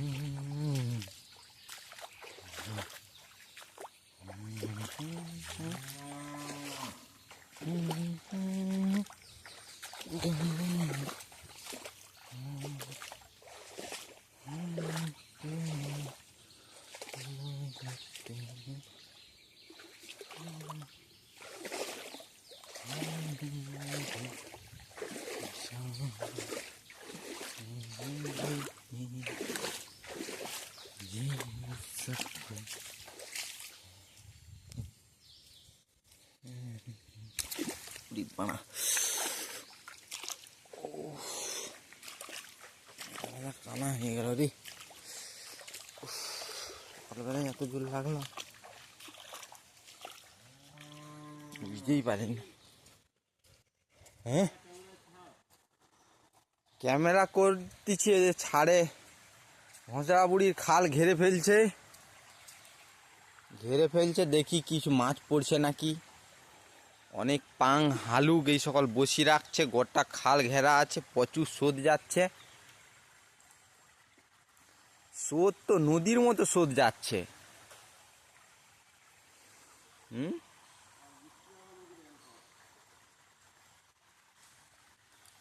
Mm-hmm. কানা হয়ে গেল রে। এত জোর লাগল। বুঝতেই পারিনি। হ্যাঁ? ক্যামেরা করতেছি ছাড়ে। ঘোঁচড়া বুড়ির খাল ঘেরে ফেলছে। ঘেরে ফেলছে, দেখি কিছু মাছ পড়ছে নাকি। অনেক পাং, হালুক, এই সকল বসি রাখছে, গোটা খাল ঘেরা আছে, প্রচুর স্রোত যাচ্ছে। স্রোত তো নদীর মতো স্রোত যাচ্ছে। হুম?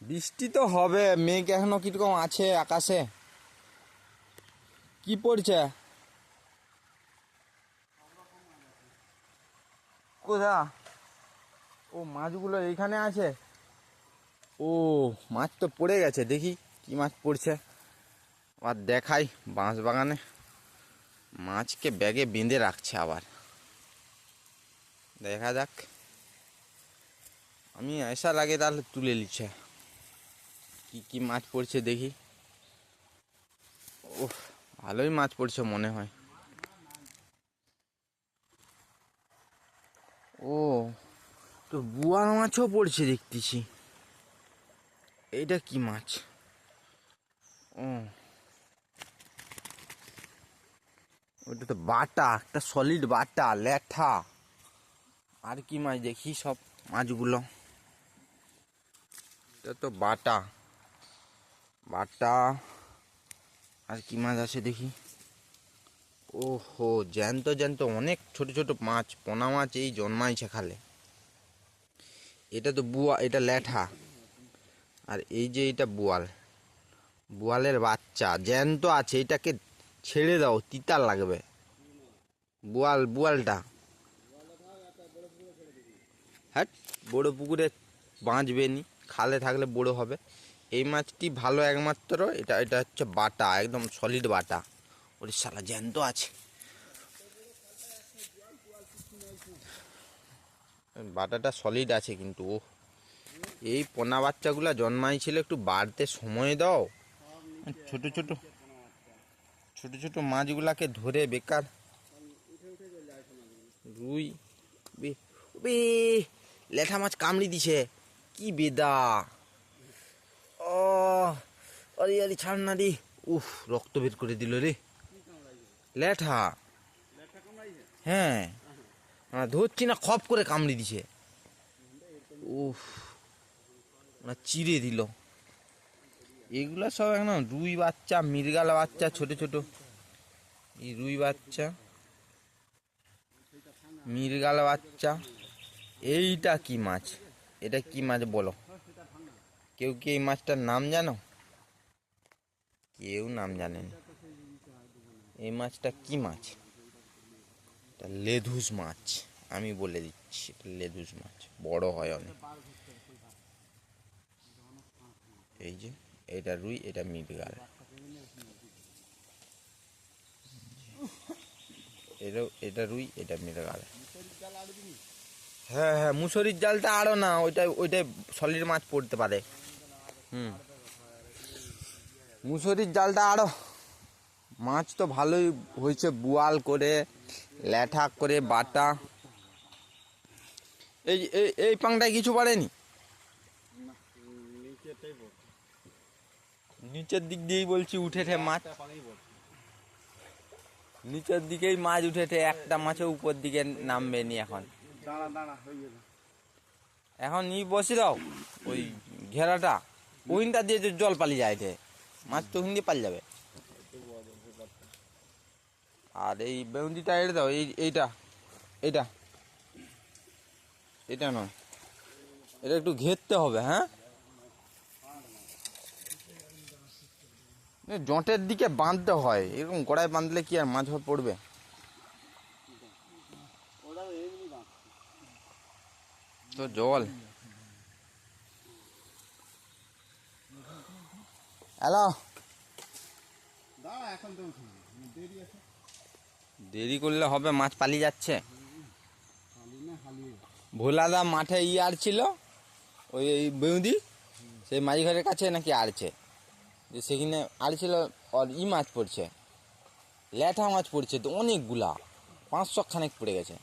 বৃষ্টি তো হবে, মেঘ এখনও কীরকম আছে আকাশে? কি পড়ছে? কোথা ও, মাছগুলো এইখানে আছে? ও, মাছ তো পড়ে গেছে, দেখি কি মাছ পড়ছে। আবার দেখাই বাঁশ বাগানে। মাছকে ব্যাগে বেঁধে রাখছে আবার। দেখা যাক। আমি এসা লাগে তাহলে তুলে নিচ্ছে। কি কি মাছ পড়ছে দেখি। ও ভালোই মাছ পড়ছে মনে হয় ও তো বুয়ার মাছও পড়ছে দেখতেছি। এইটা কি মাছ? ও। ওটা তো বাটা, একটা সলিড বাটা ল্যাঠা আর কি মাছ দেখি সব মাছগুলো? এটা তো বাটা। বাটা। আর কি মাছ আছে দেখি? ওহো, জ্যান্ত জ্যান্ত অনেক ছোট ছোট মাছ, পোনা মাছ এই জন্মাইছে খালে। এটা তো বুয়া, এটা ল্যাঠা। আর এই যে এটা বোয়াল, বোয়ালের বাচ্চা, জ্যান্ত আছে, এটাকে ছেড়ে দাও তিতা লাগবে। বোয়াল, বোয়ালটা। হ্যাঁ বড় পুকুরে বাঁচবে নি, খালে থাকলে বড় হবে। এই মাছটি ভালো একমাত্র, এটা এটা হচ্ছে বাটা, একদম সলিড বাটা। ওর সালা জ্যান্ত আছে। বাটাটা সলিড আছে কিন্তু ও এই পোনা বাচ্চাগুলা জন্মাইছিল একটু বাড়তে সময় দাও। ছোট ছোট ছোট ছোট মাছগুলাকে ধরে বেকার। রুই, বে লেঠা মাছ কামড়ি দিছে। কি বেদা। ও আরে আরে, ছাড় না রে। উফ, রক্ত বের করে দিল রে। লেঠা। হ্যাঁ। আহ, ধরছি না খপ করে কামড়ে দিছে। উফ ওরা চিড়ে দিল। এগুলো সব একদম রুই বাচ্চা মৃগাল বাচ্চা ছোট ছোট। এই রুই বাচ্চা মৃগাল বাচ্চা এইটা কি মাছ? এটা কি মাছ বলো? কেউ কি এই মাছটার নাম জানো? কেউ নাম জানেন এই মাছটা কি মাছ? এটা লেধুস মাছ, আমি বলে দিচ্ছি, এটা লেধুস মাছ, বড় হয় অনেক। এই যে, এটা রুই, এটা মৃগাল। এটা এটা রুই, এটা মৃগাল। হ্যাঁ হ্যাঁ মুসরির জালটা আরও না ওইটা ওইটাই সলিড মাছ পড়তে পারে। হুম। মুসরির জালটা আরও, মাছ তো ভালোই হয়েছে, বুয়াল করে। ল্যাঠা করে বাটা। এই এই পাংটায় কিছু পারেনি নিচের দিক দিয়েই বলছি, উঠেছে মাছ। নিচের দিকেই মাছ উঠেছে, একটা মাছও উপর দিকে নামবে নি এখন। এখন ই বসে দাও, ওই ঘেরাটা। ওইনটা দিয়ে জল পালিয়ে যায় মাছ তো দিয়ে পালিয়ে যাবে। আর এই বেউন্দিটা এড়ে দাও, এই, এইটা এইটা। এটা নয় এটা একটু ঘেরতে হবে হ্যাঁ? জটের দিকে বাঁধতে হয়, এরকম গোড়ায় বাঁধলে কি আর মাছ পড়বে? তো জল। হ্যালো? দাঁড়া, এখন তো দেরি আছে। দেরি করলে হবে, মাছ পালিয়ে যাচ্ছে। ভোলাদা মাঠে ই আড়ছিল ওই এই বেউদি, সেই মাঝি ঘরের কাছে নাকি আড়ছে। যে সেখানে আড়ছিল, আর ই মাছ পড়ছে, ল্যাঠা মাছ পড়ছে তো অনেকগুলা, পাঁচশো খানেক পড়ে গেছে।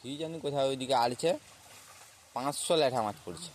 কি জানি কোথায় ওইদিকে আড়ছে, পাঁচশো ল্যাঠা মাছ পড়ছে।